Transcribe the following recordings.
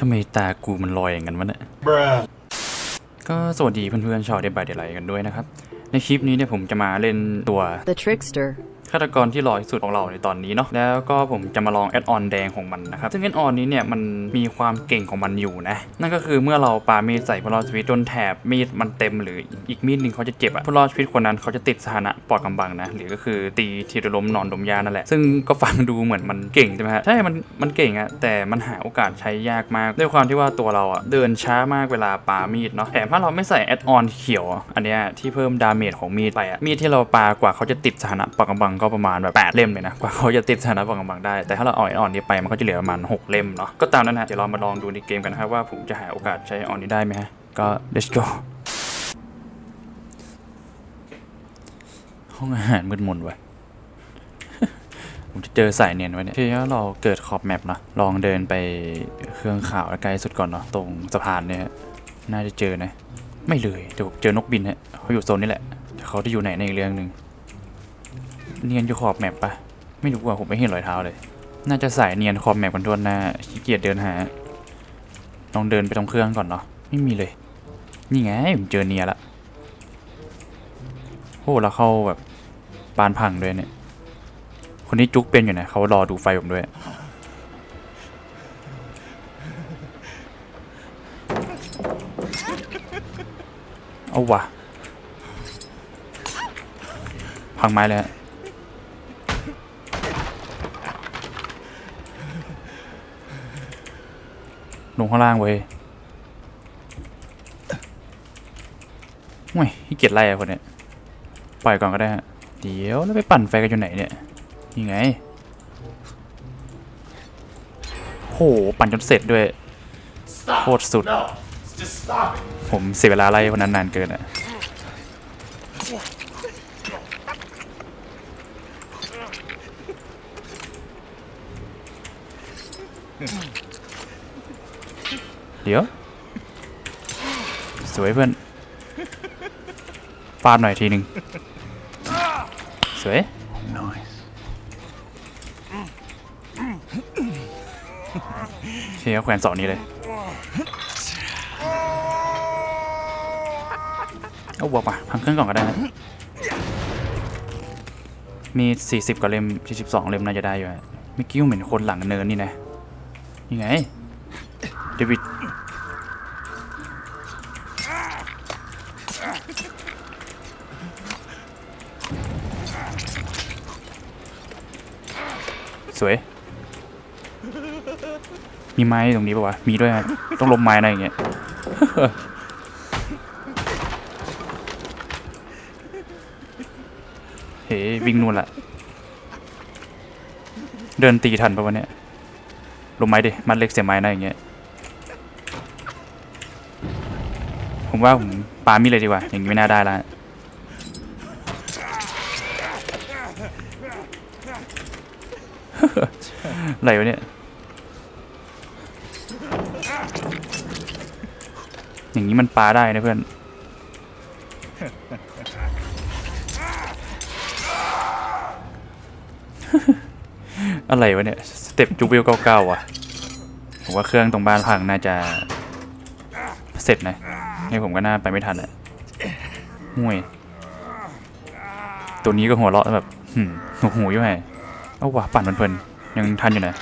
ทำไมตากูมันลอยอย่างนั้นวะเนี่ย Bruh. ก็สวัสดีเพื่อนๆชาวเดบายเดลไลกันด้วยนะครับ ในคลิปนี้เนี่ยผมจะมาเล่นตัว The trickster. ฆาตกรที่หล่อที่สุดของเราในตอนนี้เนาะแล้วก็ผมจะมาลองแอดออนแดงของมันนะครับซึ่งแอดออนนี้เนี่ยมันมีความเก่งของมันอยู่นะนั่นก็คือเมื่อเราปามีดใส่พลอสวิตจนแถบมีดมันเต็มหรืออีกมีดหนึ่งเขาจะเจ็บอะพลอสวิตคนนั้นเขาจะติดสถานะปอดกำบังนะหรือก็คือตีทีเดล้มนอนดมยานั่นแหละซึ่งก็ฟังดูเหมือนมันเก่งใช่ไหมฮะใช่มันมันเก่งอะแต่มันหาโอกาสใช้ยากมากด้วยความที่ว่าตัวเราอะเดินช้ามากเวลาปามีดเนาะแถมถ้าเราไม่ใส่แอดออนเขียวอะอันเนี้ยที่เพิ่มดาเมจของมีดไปอะมีดที่เราปากว่าเขาจะติดสถานะปอดกำบังก็ประมาณแบบแปดเล่มเลยนะกว่าเขาจะติดสถานะปอดกำบังได้แต่ถ้าเราเอาแอออนนี้ไปมันก็จะเหลือประมาณหกเล่มเนาะก็ตามนั้นฮะเดี๋ยวเรามาลองดูในเกมกันนะครับว่าผมจะหาโอกาสใช้ออนนี้ได้ไหมฮะก็ let's go ห้องอาหารมืดมนไว้ผมจะเจอสายเนียนไว้เนี่ยทีนี้เราเกิดขอบแมปเนาะลองเดินไปเครื่องข่าวใกล้สุดก่อนเนาะตรงสะพานเนี่ยน่าจะเจอนะ ไม่เลยเดี๋ยวเจอนกบินฮะเขาอยู่โซนนี้แหละแต่เขาจะอยู่ไหนในอีกเรื่องหนึ่ง เนียนอยู่ขอบแมปปะไม่รู้ว่าผมไม่เห็นรอยเท้าเลย น่าจะสายเนียนขอบแมปกันทั่วหน้าขี้เกียจเดินหาลองเดินไปตรงเครื่องก่อนเนาะไม่มีเลย นี่ไงผมเจอเนียละโอ้แล้วเข้าแบบปานพังด้วยเนี่ย คนที่จุกเป็นอยู่นะเขารอดูไฟผมด้วยเอาวะพังไม้เลยฮะ ลงข้างล่างเว้ยโอ้ยขี้เกียจไล่อะคนเนี้ยปล่อยก่อนก็ได้ฮะเดี๋ยวแล้วไปปั่นไฟกันอยู่ไหนเนี่ยยังไงโหปั่นจนเสร็จด้วยโคตรสุด ผมเสียเวลาไล่คนนั้นนานเกินอะ ดี๋ยว สวยเพื่อนฟาดหน่อยทีหนึ่งสวยเคก็แขวนเสองนี้เลยเอาบวกมาพังเครื่องก่อนก็ได้นะมี 40กว่าเล่ม42เล่มน่าจะได้อยู่ไม่กิ้วเหมือนคนหลังเนินนี่นะนี่ไงเดวิด สวย มีไม้ตรงนี้ปะวะ มีด้วยต้องลมไม้นะอย่างเงี้ยเฮ้วิ่งนู่นละเดินตีทันปะวะเนี่ยลงไม้ดิมันเล็กเสียไม้นะอย่างเงี้ยผมว่าผมปามีเลยดีกว่า อย่างนี้ไม่น่าได้ละ อะไรวะเนี่ย อย่างนี้มันปลาได้นะเพื่อน อะไรวะเนี่ย สเต็ปจูบิลเก้าๆว่ะผมว่าเครื่องตรงบ้านพังน่าจะ เสร็จนะนี่ผมก็น่าไปไม่ทันแหละห่วย ตัวนี้ก็หัวเราะแบบหืมหัวหูอยู่ไงเอาว่ะปั่นเพลินๆ ยังทันอยู่นะ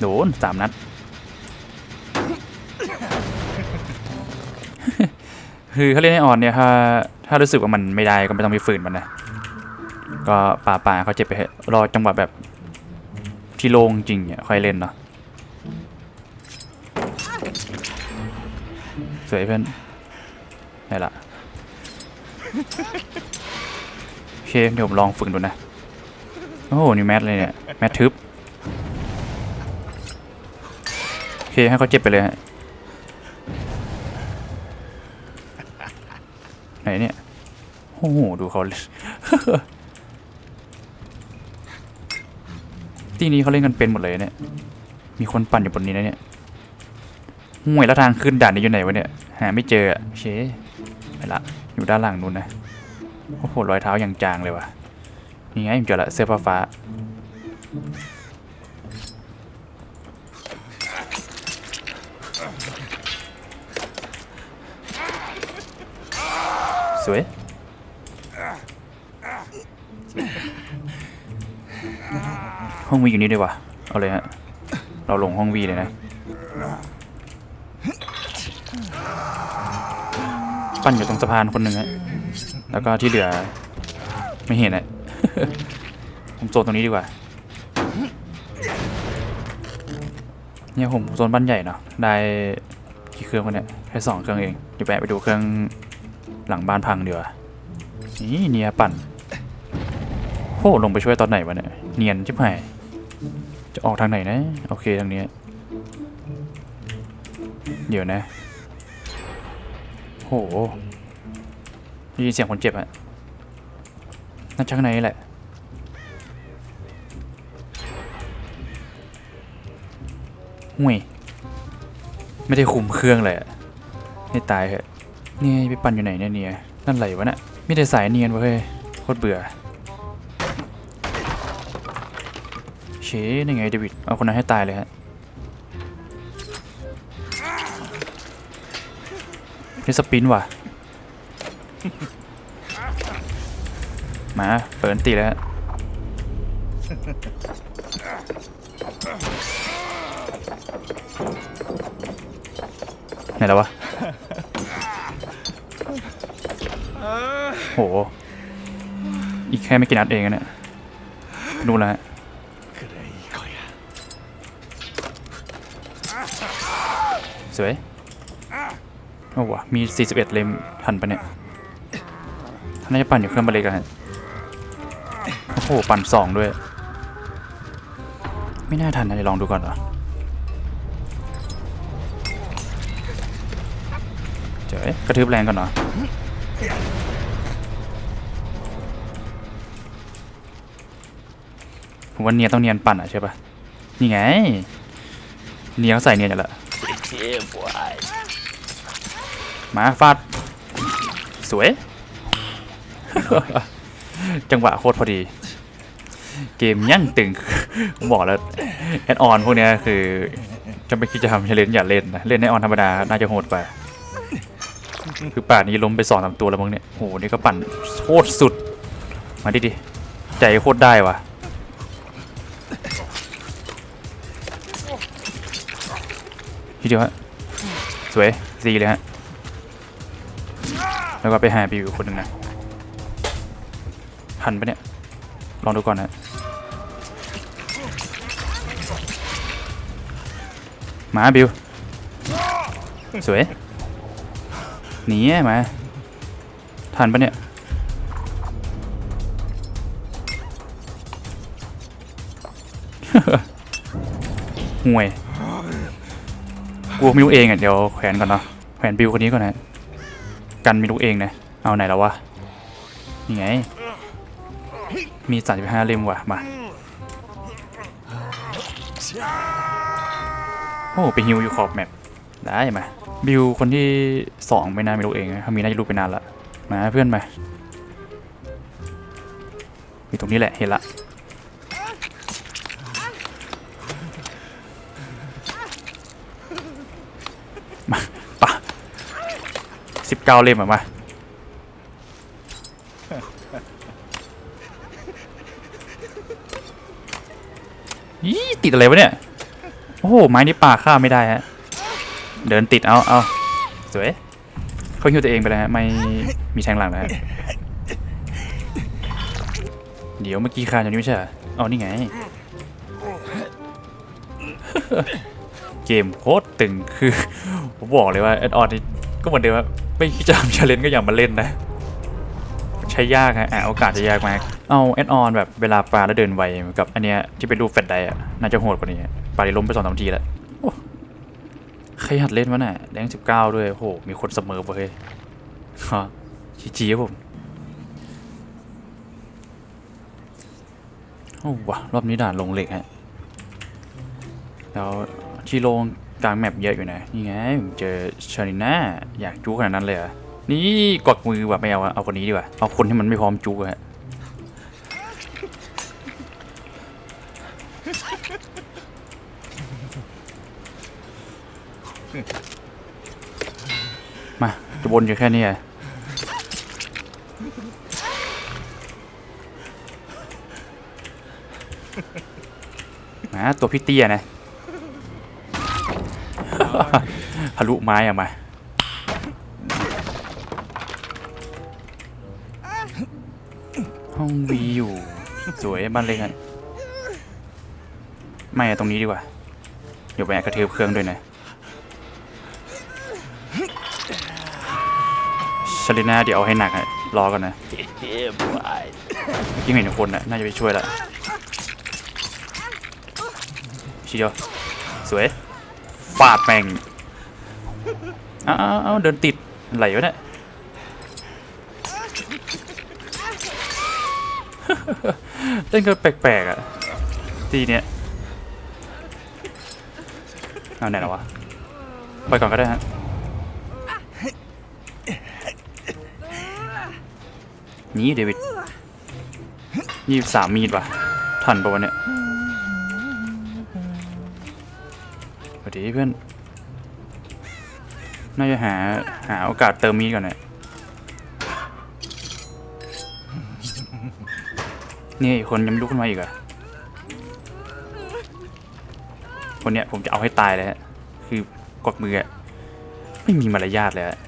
โดนสามนัด คือเขาเล่นให้อ่อนเนี่ยถ้าถ้ารู้สึกว่ามันไม่ได้ก็ไม่ต้องไปฝืนมันนะ ก็ป่าป่าเขาเจ็บไปรอจังหวะแบบที่โล่งจริงเนี่ยค่อยเล่นเนาะสวยเพื่อนได้ละ โอเคเดี๋ยวผมลองฝึกดูนะ โอ้โหนิวแมทเลยเนี่ย แมททึบ โอเค ให้เขาเจ็บไปเลยฮะ ไหนเนี่ย โอ้โห ดูเขาที่นี้เขาเล่นกันเป็นหมดเลยเนี่ย มีคนปั่นอยู่บนนี้นะเนี่ยห่วยแล้วทางขึ้นด่านนี้อยู่ไหนวะเนี่ย หาไม่เจออะเชไปละ อยู่ด้านหลังนู้นนะ โอ้โห รอยเท้าอย่างจางเลยว่ะ นี่ไงผมเจอละเสื้อฟ้าฟ้า สวย ห้องวีอยู่นี่ดีกว่าเอาเลยฮะ เราลงห้องวีเลยนะ ปั้นอยู่ตรงสะพานคนหนึ่งฮะแล้วก็ที่เหลือไม่เห็นอะผมโซนตรงนี้ดีกว่า เนี่ยผมโซนบ้านใหญ่เนาะ ได้กี่เครื่องวะเนี่ยแค่สองเครื่องเอง เดี๋ยวแปะไปดูเครื่องหลังบ้านพังเดี๋ยวานี่เนียปั่นโอ้ลงไปช่วยตอนไหนวะเนี่ย เนียนชิบหาย จะออกทางไหนนะ โอเคทางนี้ เดี๋ยวนะ หได้ยินเสียงคนเจ็บอะน่าจะข้างในแหละ ห่วย ไม่ได้คุมเครื่องเลยอะให้ตายเหอะนี่ไปปั่นอยู่ไหนเนี่ยเนี่ย นั่นไหลวะเนี่ยไม่ได้สายเนียนเว้ยโคตรเบื่อเชนี่ไงเดวิด เอาคนนั้นให้ตายเลยฮะ นี่สปินว่ะ มาเปิดตีแล้วไหนแล้ววะ โห อีกแค่ไม่กี่นัดเองนะเนี่ยนู่นและสวย โอ้วะมี 41 เล่มทันปะเนี่ยท่านน่าจะปั่นอยู่เครื่องบาเลกอะฮะโอ้โห ปั่นสองด้วย ไม่น่าทันนะเดี๋ยวลองดูก่อนเหรอเจ๋ยกระทืบแรงก่อนเหรอผมว่าเนียต้องเนียนปั่นอะใช่ปะนี่ไง เนียเขาใส่เนียนอยู่ล้ว มาฟาด สวย จังหวะโคตรพอดี เกมยั่งตึงผมบอกแล้ว แอดออนพวกนี้คือจะไม่คิดจะทำเชลเลนอย่าเล่นนะเล่นในออนธรรมดา น่าจะโหดกว่าคือป่านนี้ล้มไปสองสามตัวแล้วมั้งเนี่ยโหนี่ก็ปั่นโคตรสุด มาดิดิ ใจโคตรได้ว่ะทีเดียวฮะสวยซีเลยฮะ แล้วก็ไปหาบิวคนหนึ่งนะทันปะเนี่ย ลองดูก่อนนะมาบิว สวย หนีอะมาทันปะเนี่ยห่วยกูม่รู้เองอะ เดี๋ยวแขวนก่อนเนาะแขวนบิวคนนี้ก่อนนะ กันไม่รู้เองนะเอาไหนแล้ววะนี่ไง มีสามสิบห้าเล่มว่ะ มา โอ้ไปฮิวอยู่ขอบแมปได้มาบิวคนที่สองไม่น่าไม่รู้เองนะเขามีน่าจะรู้ไปนานละ มาเพื่อนมาอยู่ตรงนี้แหละเห็นละ เก้าเล่มอะมา ยี่ติดอะไรวะเนี่ย โอ้โห ไม้นี่ป่าฆ่าไม่ได้ฮะ เดินติดเอาเอาสวยเขาหิวตัวเองไปแล้วฮะ ไม่มีแทงหลังแล้วฮะ เดี๋ยวเมื่อกี้คานอย่นี้ไม่ใช่เหรอเอานี่ไง เกมโคตรตึงคือ ผมบอกเลยว่าแอดออนนี่ก็เหมือนเดิมว่า ไม่คิดจะทำชาเลนก็อย่ามาเล่นนะ ใช้ยากฮะอะโอกาสจะยากมาก เอาแอดออนแบบเวลาปลาแล้วเดินไวเหมือนกับอันเนี้ยที่เป็นรูปแฟลชไดร์อะน่าจะโหดกว่านี้ปลาได้ล้มไปสองสามทีแล้วใครหัดเล่นวะน่ะแรงสิบเก้าด้วยโอ้โหมีคนเสมอเว้ยฮะจีจีครับผมโอ้วะรอบนี้ด่านลงเหล็กฮะแล้วที่โล่ง กลางแมปเยอะอยู่นะ นี่ไงผมเจอชาลิน่าอยากจู้ขนาดนั้นเลยเหรอะนี่กดมือแบบไม่เอาเอาคนนี้ดีกว่า เอาคนที่มันไม่พร้อมจู้ฮะมา จะวนอยู่แค่นี้อะมาตัวพี่เตี้ยนะ ทะลุไม้อะมาห้องวีอยู่ สวยบ้านเล็กอะไม่อะตรงนี้ดีกว่า เดี๋ยวไปแอบกระเทือบเครื่องด้วยนะชลิน่าเดี๋ยวเอาให้หนักอะรอก่อนนะยิ่งเห็นคนน่ะน่าจะไปช่วยละชิเดียสวย ฟาดแม่งเอ้าเอาเดินติดไหลวะเนี่ยเต้นก็แปลกๆอะทีเนี้ยเอาไหนแล้วะไปก่อนก็ได้ฮะนี่เดวิดยี่สิบสามมีดว่ะทันปะวะเนี่ย สวัสดีเพื่อน น่าจะหา หาโอกาสเติมมีดก่อนเนี่ยนี่อีกคนยังไม่ลุกขึ้นมาอีกอะคนเนี้ยผมจะเอาให้ตายเลยฮะ คือกดมืออะไม่มีมารยาทเลยอะ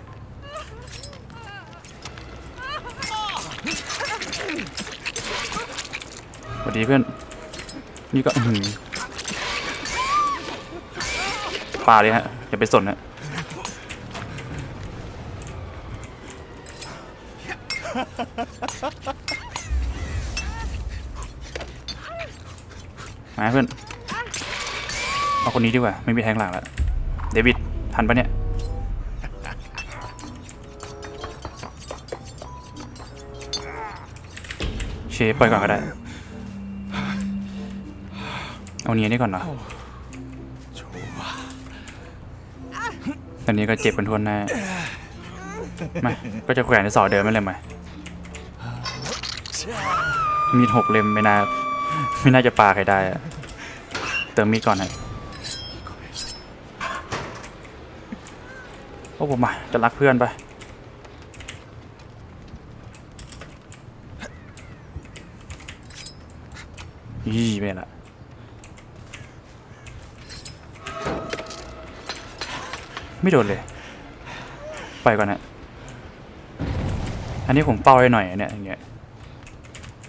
สวัสดีเพื่อน นี่ก็อื หือปาเลยฮะ อย่าไปสนนะมาเพื่อน เอาคนนี้ดีกว่า ไม่มีแทงหลังแล้ว เดวิด ทันปะเนี่ย เชฟปล่อยก่อนก็ได้ เอาเนี้ยนี่ก่อนเนาะ ตอนนี้ก็เจ็บกันทวนหน้ามาก็จะแขวนในสอเดิมไม่เลยมามีดหกเล่มไม่น่าไม่น่าจะปาใครได้อะเติมมีดก่อนนะโอ้ผมมาจะรักเพื่อนไปยี่ไม่ละ ไม่โดนเลย ไปก่อนนะอันนี้ผมเป้าให้หน่อยเนี่ยอย่างเงี้ย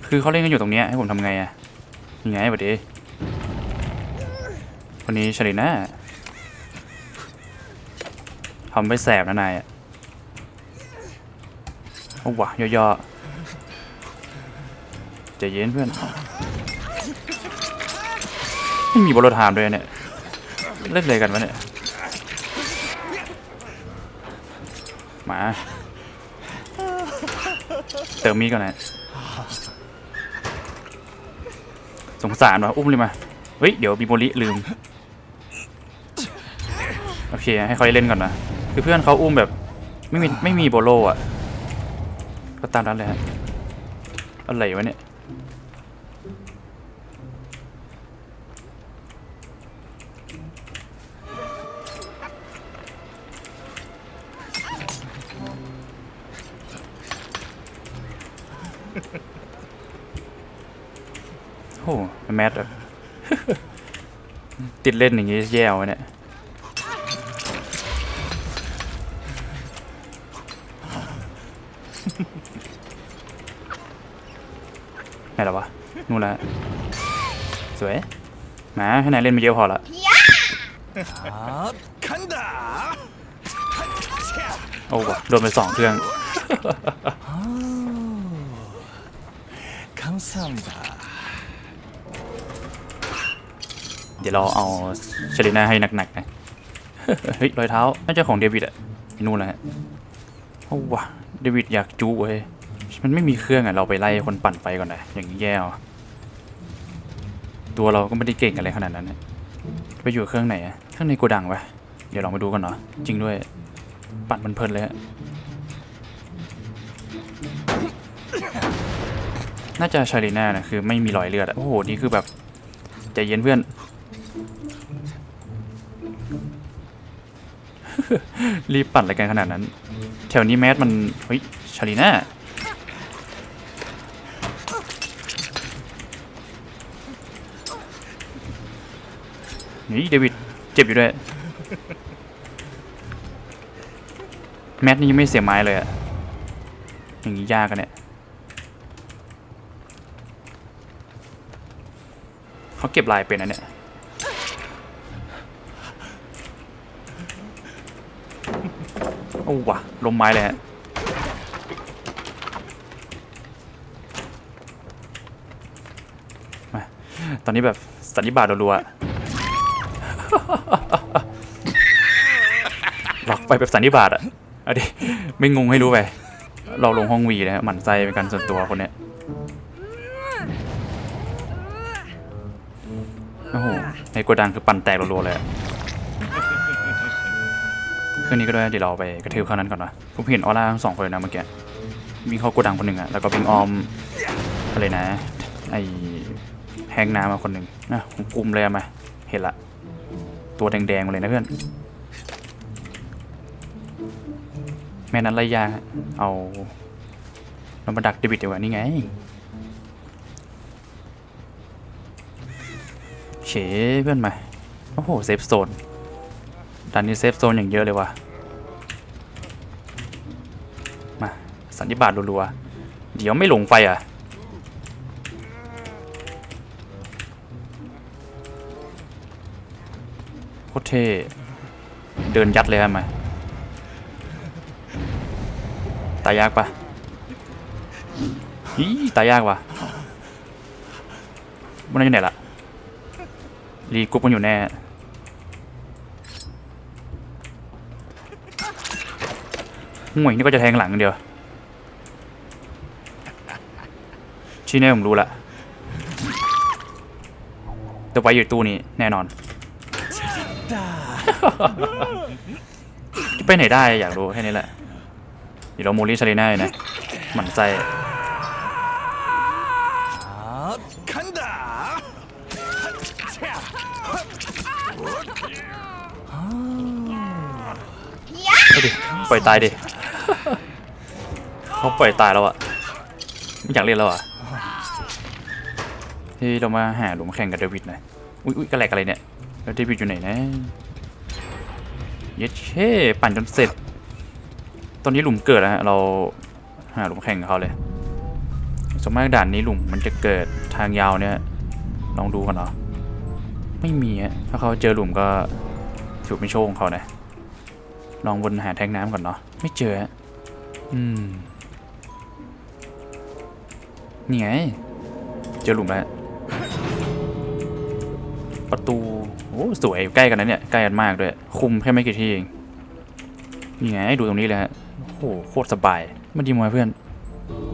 คือเขาเล่นกันอยู่ตรงเนี้ยให้ผมทำไงอะยังไงบัดดีวันนี้ชลิน่าทำไปแสบนะนายอะโอ้วะย่อๆใจเย็นเพื่อน ไม่มีบอลถามด้วยเนี่ย เล่นเลยกันวะเนี่ย มา เติมมีก่อนนะสงสารวะอุ้มเลยมา เฮ้ย เดี๋ยวบีโมลิลืม โอเค ให้เขาได้เล่นก่อนนะ คือเพื่อนเขาอุ้มแบบ ไม่มี ไม่มีโบโลอะ ก็ตามนั้นเลยฮะอะไรวะเนี่ย โอ้แมสอะติดเล่นอย่างงี้แย่วเนี่ยไหนหรอวะ นู่นละสวยมาให้นายเล่นมาเยอะพอละโอ้โหโดนไปสองเครื่อง เดี๋ยวเราเอาเชลิน่าให้หนักๆนะเฮ้ยรอยเท้า น่าจะของเดวิดอะนู่นแหละโอ้วะเดวิดอยากจูเว้ยมันไม่มีเครื่องอะเราไปไล่คนปั่นไฟก่อนนะอย่างนี้แย่ตัวเราก็ไม่ได้เก่งอะไรขนาดนั้นนะไปอยู่เครื่องไหนอะเครื่องในโกดังปะเดี๋ยวลองไปดูกันเนาะจริงด้วย ปั่นมันเพลินเลยฮะ น่าจะชาลีน่านะคือไม่มีรอยเลือดอะโอ้โห นี่คือแบบใจเย็นเพื่อน รีบปั่นอะไรกันขนาดนั้น แถวนี้แมสมัน เฮ้ย ชาลีน่านี่เดวิดเจ็บอยู่ด้วย แมทนี่ยังไม่เสียไม้เลยอะอย่างนี้ยากกันเนี่ย เขาเก็บลายเป็นนะเนี่ยโอ้วะลมไม้เลยฮะมาตอนนี้แบบสันนิบาตรัวๆหลอกไปแบบสันนิบาตอะเอาดิไม่งงให้รู้ไป เราลงห้องวีนะฮะหมั่นไส้เป็นการส่วนตัวคนเนี้ย โกดังคือปั่นแตกรัวๆเลยเครื่องนี้ก็ได้เดี๋ยวเราไปกระทืบเข้านั้นก่อนวะผมเห็นออร่าทั้งสองคนเลยนะเมื่อกี้วิ่งเข้าโกดังคนหนึ่งอะแล้วก็วิ่งออมอะไรนะ ไอแฮงน้ำมาคนหนึ่งนะผมกลุ่มเลยอะมาเห็นละ ตัวแดงๆมาเลยนะเพื่อน แม่นั้นไล่ยาเอาเรามาดักเดวิดดีกว่านี่ไง เฉเพื่อนมาโอ้โหเซฟโซนดันนี้เซฟโซนอย่างเยอะเลยว่ะมาสันนิบาตรัวๆเดี๋ยวไม่หลงไฟอะโคตรเท่เดินยัดเลยครับมตายยากปะฮีตายยากว่ะมันอยู่ไหนล่ะ รีกรุ๊ปมันอยู่แน่ ห่วยนี่ก็จะแทงหลังอย่างเดียว ชี้แน่ผมรู้ละแต่ไว้อยู่ตู้นี้แน่นอน จะไปไหนได้อยากรู้แค่นี้แหละ เดี๋ยวเราโมลี่ชาลีน่าเลยนะหมั่นใจ ปล่อยตายดิเขาปล่อยตายแล้วอะไม่อยากเล่นแล้วอะที่เรามาหาหลุมแข่งกับเดวิดหน่อยอุ้ยอุ้ยกระแหลกอะไรเนี่ยแล้วเดวิดอยู่ไหนนะเย็ดเช่ปั่นจนเสร็จ ตอนนี้หลุมเกิดแล้วฮะเราหาหลุมแข่งกับเขาเลยสมมากด่านนี้หลุมมันจะเกิดทางยาวเนี่ยลองดูกันเหรอไม่มีฮะถ้าเขาเจอหลุมก็ถือเป็นโชคของเขานะ ลองวนหาแทงน้ำก่อนเนาะไม่เจอฮะอืมนี่ไงเจอหลุมแล้วประตูโอ้สวยใกล้กันนะเนี่ยใกล้กันมากด้วย คุมแค่ไม่กี่ที่เองนี่ไงดูตรงนี้เลยฮะโอ้โหโคตรสบายมันดีมาเพื่อน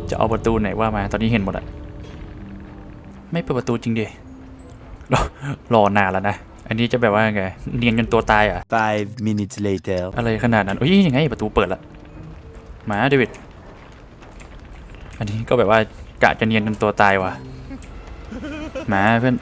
จะเอาประตูไหนว่ามาตอนนี้เห็นหมดอะไม่เปิดประตูจริงดิรอรอนานแล้วนะ อันนี้จะแบบว่าไงเนียนจนตัวตายเหรอะ Five minutes later. อะไรขนาดนั้นเอ้ยยังไงประตูเปิดละมาเดวิดอันนี้ก็แบบว่ากะจะเนียนจนตัวตายว่ะมาเพื่อน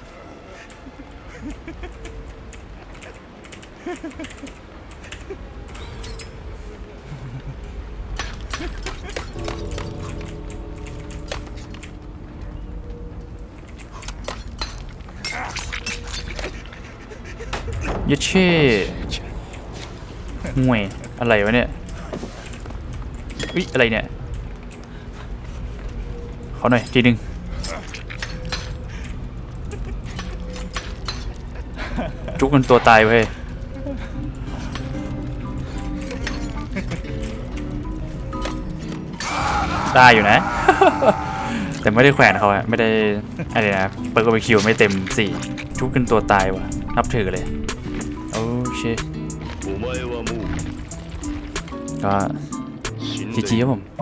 ยัดเช่ห่วยอะไรวะเนี่ยอุ๊ยอะไรเนี่ย ขอหน่อยทีหนึ่งจุกกันตัวตายเว้ยได้อยู่นะ แต่ไม่ได้แขวนเขาอะไม่ได้อะไรนะเปิดก็ไปคิวไม่เต็มสี่จุกกันตัวตายว่ะ นับถือเลย ชอก็จีจีครัผม